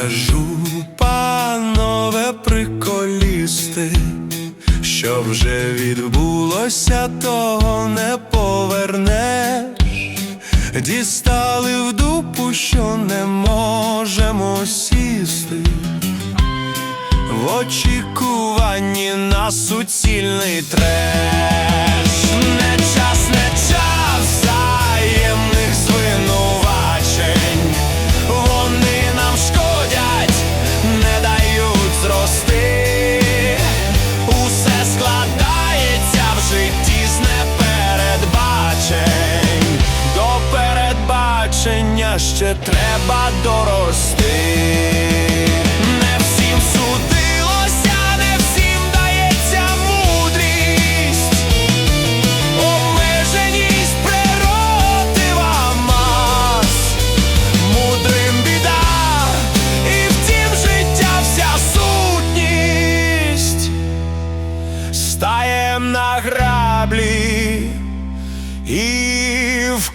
кажу, панове приколісти, що вже відбулося, того не повернеш. Дістали в дупу, що не можемо сісти. В очікуванні на суцільний треш життя вся сутність. Стаєм на граблі і в